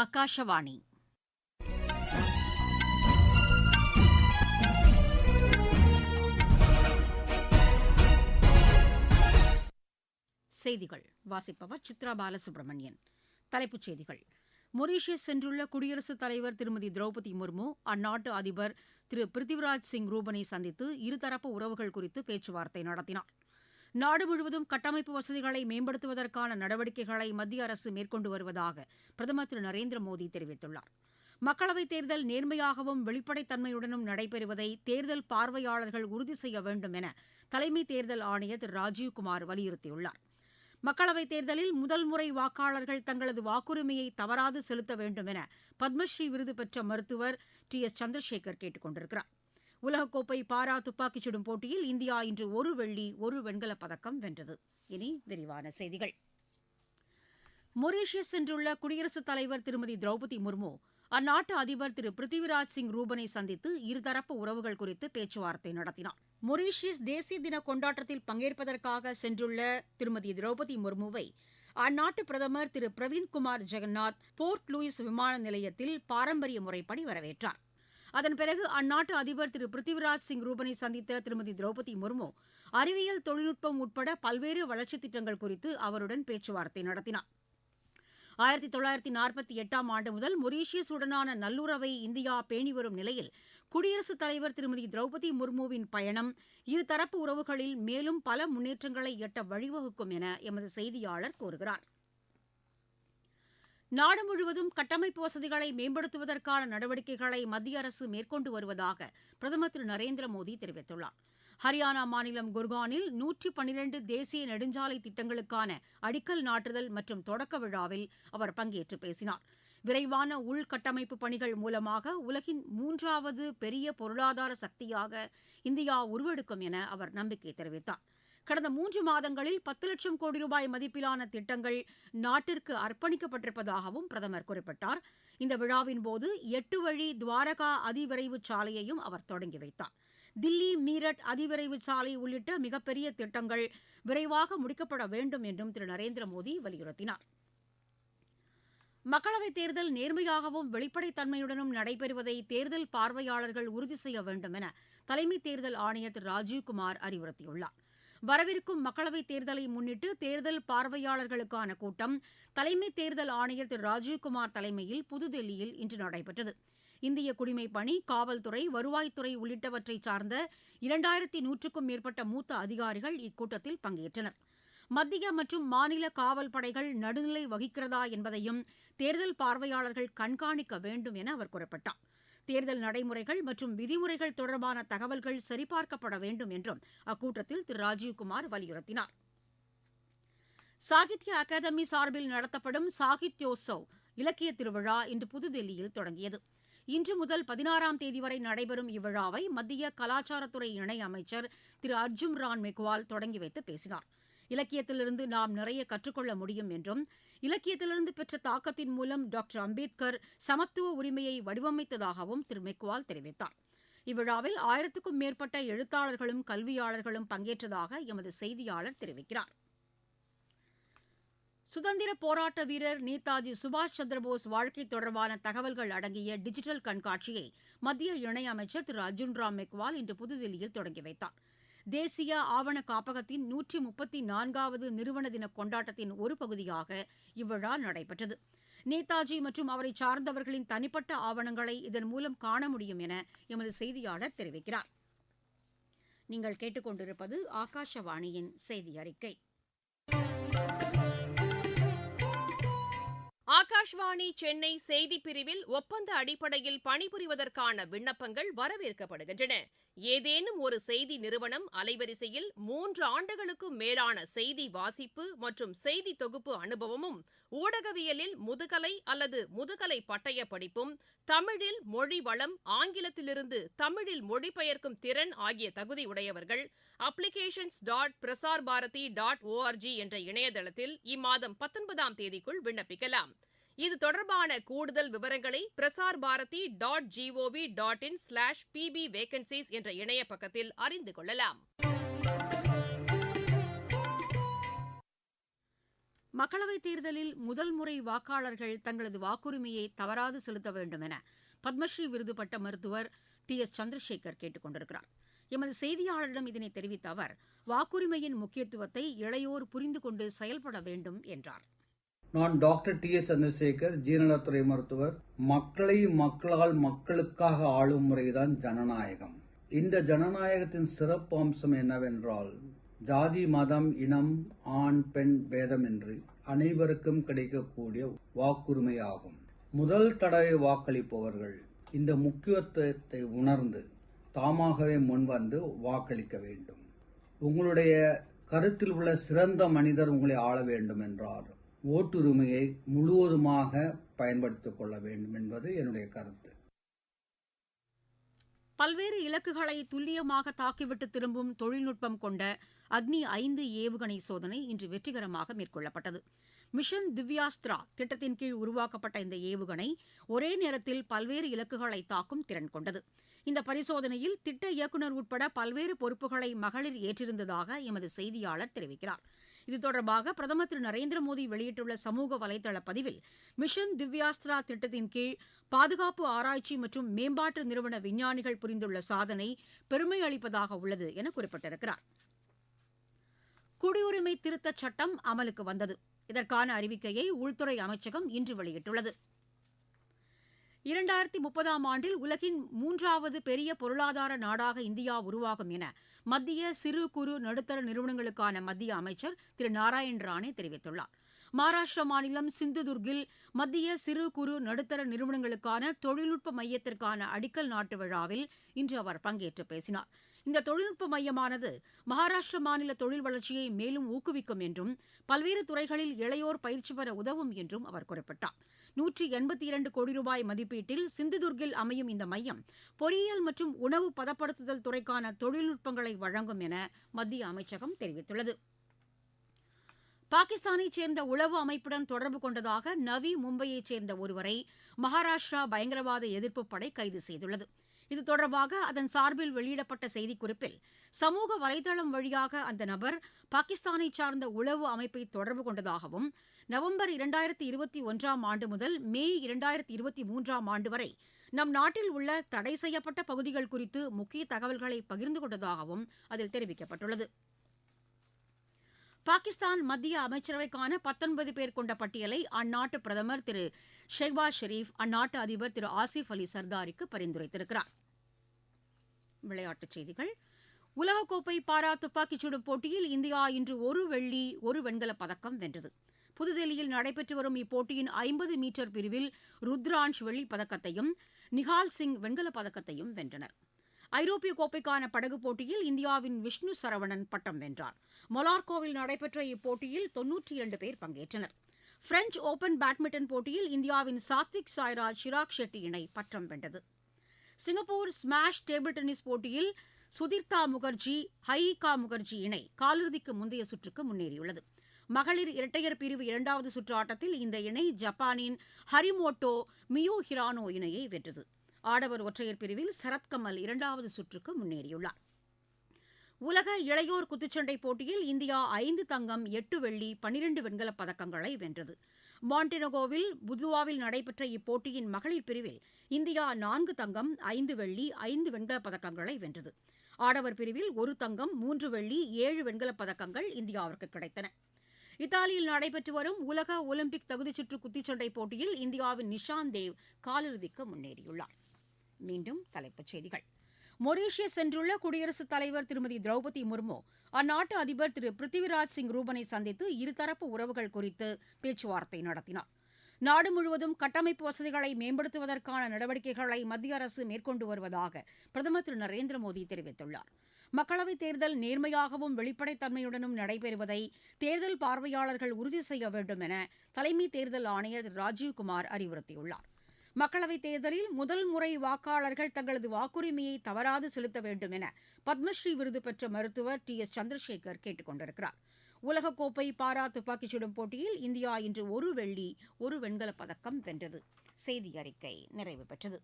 ஆகாஷவாணி செய்திகள். வாசிப்பவர் சித்ரா பாலசுப்ரமணியன். தலைப்புச் செய்திகள். மொரீஷியஸ் சென்றுள்ள குடியரசுத் தலைவர் திருமதி திரௌபதி முர்மு அந்நாட்டு அதிபர் திரு பிருத்திவிராஜ் சிங் ரூபனை சந்தித்து இருதரப்பு உறவுகள் குறித்து பேச்சுவார்த்தை நடத்தினார். நாடு முழுவதும் கட்டமைப்பு வசதிகளை மேம்படுத்துவதற்கான நடவடிக்கைகளை மத்திய அரசு மேற்கொண்டு வருவதாக பிரதமர் திரு நரேந்திர மோடி தெரிவித்துள்ளார். மக்களவைத் தேர்தல் நேர்மையாகவும் வெளிப்படைத்தன்மையுடனும் நடைபெறுவதை தேர்தல் பார்வையாளர்கள் உறுதி செய்ய வேண்டும் என தலைமை தேர்தல் ஆணையர் திரு ராஜீவ்குமார் வலியுறுத்தியுள்ளார். மக்களவைத் தேர்தலில் முதல் முறை வாக்காளர்கள் தங்களது வாக்குரிமையை தவறாது செலுத்த வேண்டும் என பத்மஸ்ரீ விருது பெற்ற மருத்துவர் டி எஸ் சந்திரசேகர் கேட்டுக் கொண்டிருக்கிறார். உலகக்கோப்பை பாரா துப்பாக்கிச் சுடும் போட்டியில் இந்தியா இன்று ஒரு வெள்ளி ஒரு வெண்கலப் பதக்கம் வென்றது. இனி விரிவான செய்திகள். மொரீஷியஸ் சென்றுள்ள குடியரசுத் தலைவர் திருமதி திரௌபதி முர்மு அந்நாட்டு அதிபர் திரு பிருத்திவிராஜ் சிங் ரூபனை சந்தித்து இருதரப்பு உறவுகள் குறித்து பேச்சுவார்த்தை நடத்தினார். மொரீஷியஸ் தேசிய தின கொண்டாட்டத்தில் பங்கேற்பதற்காக சென்றுள்ள திருமதி திரௌபதி முர்முவை அந்நாட்டு பிரதமர் திரு பிரவீன்குமார் ஜெகநாத் போர்ட் லூயிஸ் விமான நிலையத்தில் பாரம்பரிய முறைப்படி வரவேற்றார். அதன் பிறகு அந்நாட்டு அதிபர் திரு பிருத்திவிராஜ் சிங் ரூபனை சந்தித்த திருமதி திரௌபதி முர்மு அறிவியல் தொழில்நுட்பம் உட்பட பல்வேறு வளர்ச்சித் திட்டங்கள் குறித்து அவருடன் பேச்சுவார்த்தை நடத்தினார். ஆயிரத்தி தொள்ளாயிரத்தி நாற்பத்தி எட்டாம் ஆண்டு முதல் மொரீஷியஸுடனான நல்லுறவை இந்தியா பேணி வரும் நிலையில் குடியரசுத் தலைவர் திருமதி திரௌபதி முர்முவின் பயணம் இருதரப்பு உறவுகளில் மேலும் பல முன்னேற்றங்களை எட்ட வழிவகுக்கும் என எமது செய்தியாளர் கூறுகிறார். நாடு முழுவதும் கட்டமைப்பு வசதிகளை மேம்படுத்துவதற்கான நடவடிக்கைகளை மத்திய அரசு மேற்கொண்டு வருவதாக பிரதமர் திரு நரேந்திர மோடி தெரிவித்துள்ளார். ஹரியானா மாநிலம் குர்கானில் நூற்றி பன்னிரண்டு தேசிய நெடுஞ்சாலை திட்டங்களுக்கான அடிக்கல் நாட்டுதல் மற்றும் தொடக்க விழாவில் அவர் பங்கேற்று பேசினார். விரைவான உள்கட்டமைப்பு பணிகள் மூலமாக உலகின் மூன்றாவது பெரிய பொருளாதார சக்தியாக இந்தியா உருவெடுக்கும் என அவர் நம்பிக்கை தெரிவித்தார். கடந்த மூன்று மாதங்களில் பத்து லட்சம் கோடி ரூபாய் மதிப்பிலான திட்டங்கள் நாட்டிற்கு அர்ப்பணிக்கப்பட்டிருப்பதாகவும் பிரதமர் குறிப்பிட்டார். இந்த விழாவின் போது எட்டு வழி துவாரகா அதிவிரைவு சாலையையும் அவர் தொடங்கி வைத்தார். தில்லி மீரட் அதிவிரைவு சாலை உள்ளிட்ட மிகப்பெரிய திட்டங்கள் விரைவாக முடிக்கப்பட வேண்டும் என்றும் திரு. நரேந்திர மோடி வலியுறுத்தினார். மக்களவைத் தேர்தல் நேர்மையாகவும் வெளிப்படைத்தன்மையுடனும் நடைபெறுவதை தேர்தல் பார்வையாளர்கள் உறுதி செய்ய வேண்டும் என தலைமை தேர்தல் ஆணையர் திரு. ராஜீவ்குமார் அறிவுறுத்தியுள்ளார். வரவிருக்கும் மக்களவைத் தேர்தலை முன்னிட்டு தேர்தல் பார்வையாளர்களுக்கான கூட்டம் தலைமை தேர்தல் ஆணையர் திரு ராஜீவ்குமார் தலைமையில் புதுதில்லியில் இன்று நடைபெற்றது. இந்திய குடிமைப் பணி காவல்துறை வருவாய்த்துறை உள்ளிட்டவற்றை சார்ந்த இரண்டாயிரத்தி நூற்றுக்கும் மேற்பட்ட மூத்த அதிகாரிகள் இக்கூட்டத்தில் பங்கேற்றனர். மத்திய மற்றும் மாநில காவல் படைகள் நடுநிலை வகிக்கிறதா என்பதையும் தேர்தல் பார்வையாளர்கள் கண்காணிக்க வேண்டும் என அவர் குறிப்பிட்டா் தேர்தல் நடைமுறைகள் மற்றும் விதிமுறைகள் தொடர்பான தகவல்கள் சரிபார்க்கப்பட வேண்டும் என்றும் அக்கூட்டத்தில் திரு ராஜீவ்குமார் வலியுறுத்தினார். சாகித்ய அகாதமி சார்பில் நடத்தப்படும் சாகித்யோத்சவ் இலக்கிய திருவிழா இன்று புதுதில்லியில் தொடங்கியது. இன்று முதல் பதினாறாம் தேதி வரை நடைபெறும் இவ்விழாவை மத்திய கலாச்சாரத்துறை இணை அமைச்சர் திரு அர்ஜுன் ராம் மெக்வால் தொடங்கி வைத்து பேசினார். இலக்கியத்திலிருந்து நாம் நிறைய கற்றுக்கொள்ள முடியும் என்றும் இலக்கியத்திலிருந்து பெற்ற தாக்கத்தின் மூலம் டாக்டர் அம்பேத்கர் சமத்துவ உரிமையை வடிவமைத்ததாகவும் திரு மெக்வால் தெரிவித்தார். இவ்விழாவில் ஆயிரத்துக்கும் மேற்பட்ட எழுத்தாளர்களும் கல்வியாளர்களும் பங்கேற்றதாக எமது செய்தியாளர் தெரிவிக்கிறார். சுதந்திர போராட்ட வீரர் நேதாஜி சுபாஷ் சந்திரபோஸ் வாழ்க்கை தொடர்பான தகவல்கள் அடங்கிய டிஜிட்டல் கண்காட்சியை மத்திய இணையமைச்சர் திரு அர்ஜுன் ராம் மெக்வால் இன்று புதுதில்லியில் தொடங்கி வைத்தார். தேசிய ஆவண காப்பகத்தின் நூற்றி முப்பத்தி நான்காவது நிறுவன தின கொண்டாட்டத்தின் ஒரு பகுதியாக இவ்விழா நடைபெற்றது. நேதாஜி மற்றும் அவரை சார்ந்தவர்களின் தனிப்பட்ட ஆவணங்களை இதன் மூலம் காண முடியும் என எமது செய்தியாளர் தெரிவிக்கிறார். நீங்கள் கேட்டுக்கொண்டிருப்பது ஆகாஷவாணியின் செய்தி அறிக்கை. ஆகாஷ்வாணி சென்னை செய்திப் பிரிவில் ஒப்பந்த அடிப்படையில் பணிபுரிவதற்கான விண்ணப்பங்கள் வரவேற்கப்படுகின்றன. ஏதேனும் ஒரு செய்தி நிறுவனம் அலைவரிசையில் மூன்று ஆண்டுகளுக்கும் மேலான செய்தி வாசிப்பு மற்றும் செய்தி தொகுப்பு அனுபவமும் ஊடகவியலில் முதுகலை அல்லது முதுகலை பட்டய படிப்பும் தமிழில் மொழி வளம் ஆங்கிலத்திலிருந்து தமிழில் மொழிபெயர்க்கும் திறன் ஆகிய தகுதி உடையவர்கள் applications dot Prasar Bharati dot ORG என்ற இணையதளத்தில் இம்மாதம் பத்தொன்பதாம் தேதிக்குள் விண்ணப்பிக்கலாம். இது தொடர்பான கூடுதல் விவரங்களை Prasar Bharati dot GOV dot in slash PB vacancies என்ற இணைய பக்கத்தில் அறிந்து கொள்ளலாம். மக்களவைத் தேர்தலில் முதல் முறை வாக்காளர்கள் தங்களது வாக்குரிமையை தவறாது செலுத்த வேண்டும் என பத்மஸ்ரீ விருது பட்ட மருத்துவர் டி. எஸ். சந்திரசேகர் கேட்டுக் கொண்டிருக்கிறார். எமது செய்தியாளரிடம் இதனை தெரிவித்த அவர் வாக்குரிமையின் முக்கியத்துவத்தை இளையோர் புரிந்து கொண்டு செயல்பட வேண்டும் என்றார். நான் டாக்டர் டி. எஸ். சந்திரசேகர் ஜீரணத்துறை மருத்துவர். மக்களை மக்களால் மக்களுக்காக ஆளும் முறைதான் ஜனநாயகம். இந்த ஜனநாயகத்தின் சிறப்பு அம்சம் என்னவென்றால் ஜாதி மதம் இனம் ஆண் பெண் பேதமின்றி அனைவருக்கும் கிடைக்கக்கூடிய வாக்குரிமையாகும். முதல் தடவை வாக்களிப்பவர்கள் இந்த முக்கியத்துவத்தை உணர்ந்து தாமாகவே முன்வந்து வாக்களிக்க வேண்டும். உங்களுடைய கருத்தில் உள்ள சிறந்த மனிதர் உங்களை ஆள வேண்டும் என்றார் ஓட்டுரிமையை முழுவதுமாக பயன்படுத்திக் கொள்ள வேண்டும் என்பது என்னுடைய கருத்து. பல்வேறு இலக்குகளை துல்லியமாக தாக்கிவிட்டு திரும்பும் தொழில்நுட்பம் கொண்ட அக்னி ஐந்து ஏவுகணை சோதனை இன்று வெற்றிகரமாக மேற்கொள்ளப்பட்டது. மிஷன் திவ்யாஸ்திரா திட்டத்தின் கீழ் உருவாக்கப்பட்ட இந்த ஏவுகணை ஒரே நேரத்தில் பல்வேறு இலக்குகளை தாக்கும் திறன் கொண்டது. இந்த பரிசோதனையில் திட்ட இயக்குநர் உட்பட பல்வேறு பொறுப்புகளை மகளிர் ஏற்றிருந்ததாக எமது செய்தியாளர் தெரிவிக்கிறார். இது தொடர்பாக பிரதமர் திரு நரேந்திர மோடி வெளியிட்டுள்ள சமூக வலைதள பதிவில் மிஷன் திவ்யாஸ்திரா திட்டத்தின் கீழ் பாதுகாப்பு ஆராய்ச்சி மற்றும் மேம்பாட்டு நிறுவன விஞ்ஞானிகள் புரிந்துள்ள சாதனை பெருமை அளிப்பதாக உள்ளது என குறிப்பிட்டிருக்கிறார். குடியுரிமை திருத்தச் சட்டம் அமலுக்கு வந்தது. இதற்கான அறிவிக்கையை உள்துறை அமைச்சகம் இன்று வெளியிட்டுள்ளது. இரண்டாயிரத்தி முப்பதாம் ஆண்டில் உலகின் மூன்றாவது பெரிய பொருளாதார நாடாக இந்தியா உருவாகும் என மத்திய சிறு குறு நடுத்தர நிறுவனங்களுக்கான மத்திய அமைச்சர் திரு. நாராயண் ராணே தெரிவித்துள்ளார். மகாராஷ்டிரா மாநிலம் சிந்துதுர்கில் மத்திய சிறு குறு நடுத்தர நிறுவனங்களுக்கான தொழில்நுட்ப மையத்திற்கான அடிக்கல் நாட்டு விழாவில் இன்று அவர் பங்கேற்று பேசினார். இந்த தொழில்நுட்ப மையமானது மகாராஷ்டிர மாநில தொழில் வளர்ச்சியை மேலும் ஊக்குவிக்கும் என்றும் பல்வேறு துறைகளில் இளையோர் பயிற்சி பெற உதவும் என்றும் அவர் குறிப்பிட்டார். நூற்றி எண்பத்தி இரண்டு கோடி ரூபாய் மதிப்பீட்டில் சிந்துதுர்கில் அமையும் இந்த மையம் பொறியியல் மற்றும் உணவு பதப்படுத்துதல் துறைக்கான தொழில்நுட்பங்களை வழங்கும் என மத்திய அமைச்சகம் தெரிவித்துள்ளது. பாகிஸ்தானைச் சேர்ந்த உளவு அமைப்புடன் தொடர்பு கொண்டதாக நவி மும்பையைச் சேர்ந்த ஒருவரை மகாராஷ்டிரா பயங்கரவாத எதிர்ப்புப் படை கைது செய்துள்ளது. இது தொடர்பாக அதன் சார்பில் வெளியிடப்பட்ட செய்திக்குறிப்பில் சமூக வலைதளம் வழியாக அந்த நபர் பாகிஸ்தானை சார்ந்த உளவு அமைப்பை தொடர்பு கொண்டதாகவும் நவம்பர் இரண்டாயிரத்தி இருபத்தி ஒன்றாம் ஆண்டு முதல் மே இரண்டாயிரத்தி இருபத்தி மூன்றாம் ஆண்டு வரை நம் நாட்டில் உள்ள தடை செய்யப்பட்ட பகுதிகள் குறித்து முக்கிய தகவல்களை பகிர்ந்து கொண்டதாகவும் அதில் தெரிவிக்கப்பட்டுள்ளது. பாகிஸ்தான் மத்திய அமைச்சரவைக்கான பத்தொன்பது பேர் கொண்ட பட்டியலை அந்நாட்டு பிரதமர் திரு ஷெஹ்பாஸ் ஷெரீப் அந்நாட்டு அதிபர் திரு ஆசிஃப் அலி சர்தாரிக்கு பரிந்துரைத்திருக்கிறார். விளையாட்டுச் செய்திகள். உலகக்கோப்பை பாரா துப்பாக்கிச் சுடும் போட்டியில் இந்தியா இன்று ஒரு வெள்ளி ஒரு வெண்கலப் பதக்கம் வென்றது. புதுதில்லியில் நடைபெற்று வரும் இப்போட்டியின் ஐம்பது மீட்டர் பிரிவில் ருத்ரான்ஷ் வெள்ளிப் பதக்கத்தையும் நிஹால் சிங் வெண்கலப் பதக்கத்தையும் வென்றனர். ஐரோப்பிய கோப்பைக்கான படகு போட்டியில் இந்தியாவின் விஷ்ணு சரவணன் பட்டம் வென்றார். மொலார்கோவில் நடைபெற்ற இப்போட்டியில் தொன்னூற்றி இரண்டு பேர் பங்கேற்றனர். பிரெஞ்ச் ஓபன் பேட்மிண்டன் போட்டியில் இந்தியாவின் சாத்விக் சாய்ராஜ் சிராக் ஷெட்டி இணை பட்டம் வென்றது. சிங்கப்பூர் ஸ்மாஷ் டேபிள் டென்னிஸ் போட்டியில் சுதிர்தா முகர்ஜி ஹயிகா முகர்ஜி இணை காலிறுதிக்கு முந்தைய சுற்றுக்கு முன்னேறியுள்ளது. மகளிர் இரட்டையர் பிரிவு இரண்டாவது சுற்று ஆட்டத்தில் இந்த இணை ஜப்பானின் ஹரிமோட்டோ மியோ ஹிரானோ இணையை வென்றது. ஆடவர் ஒற்றையர் பிரிவில் சரத்கமல் இரண்டாவது சுற்றுக்கு முன்னேறியுள்ளார். உலக இளையோர் குத்துச்சண்டை போட்டியில் இந்தியா ஐந்து தங்கம் எட்டு வெள்ளி பன்னிரண்டு வெண்கலப் பதக்கங்களை வென்றது. மாண்டினகோவில் புதுவாவில் நடைபெற்ற இப்போட்டியின் மகளிர் பிரிவில் இந்தியா நான்கு தங்கம் ஐந்து வெள்ளி ஐந்து வெண்கலப் பதக்கங்களை வென்றது. ஆடவர் பிரிவில் ஒரு தங்கம் மூன்று வெள்ளி ஏழு வெண்கலப் பதக்கங்கள் இந்தியாவிற்கு கிடைத்தன. இத்தாலியில் நடைபெற்று வரும் உலக ஒலிம்பிக் தகுதிச்சுற்று குத்துச்சண்டை போட்டியில் இந்தியாவின் நிஷாந்த் தேவ் காலிறுதிக்கு முன்னேறியுள்ளார். மீண்டும் தலைப்புச் செய்திகள். மொரீஷியஸ் சென்றுள்ள குடியரசுத் தலைவர் திருமதி திரௌபதி முர்மு அந்நாட்டு அதிபர் திரு பிருத்திவிராஜ் சிங் ரூபனை சந்தித்து இருதரப்பு உறவுகள் குறித்து பேச்சுவார்த்தை நடத்தினார். நாடு முழுவதும் கட்டமைப்பு வசதிகளை மேம்படுத்துவதற்கான நடவடிக்கைகளை மத்திய அரசு மேற்கொண்டு வருவதாக பிரதமர் திரு நரேந்திர மோடி தெரிவித்துள்ளார். மக்களவைத் தேர்தல் நேர்மையாகவும் வெளிப்படைத்தன்மையுடனும் நடைபெறுவதை தேர்தல் பார்வையாளர்கள் உறுதி செய்ய வேண்டும் என தலைமை தேர்தல் ஆணையர் திரு ராஜீவ்குமார் அறிவுறுத்தியுள்ளார். மக்களவைத் தேர்தலில் முதல் முறை வாக்காளர்கள் தங்களது வாக்குரிமையை தவறாது செலுத்த வேண்டும் என பத்மஸ்ரீ விருது பெற்ற மருத்துவர் டி. எஸ். சந்திரசேகர் கேட்டுக் கொண்டிருக்கிறார். உலகக்கோப்பை பாரா துப்பாக்கிச் சுடும் போட்டியில் இந்தியா இன்று ஒரு வெள்ளி ஒரு வெண்கலப் பதக்கம் வென்றது. செய்தி அறிக்கை நிறைவு பெற்றது.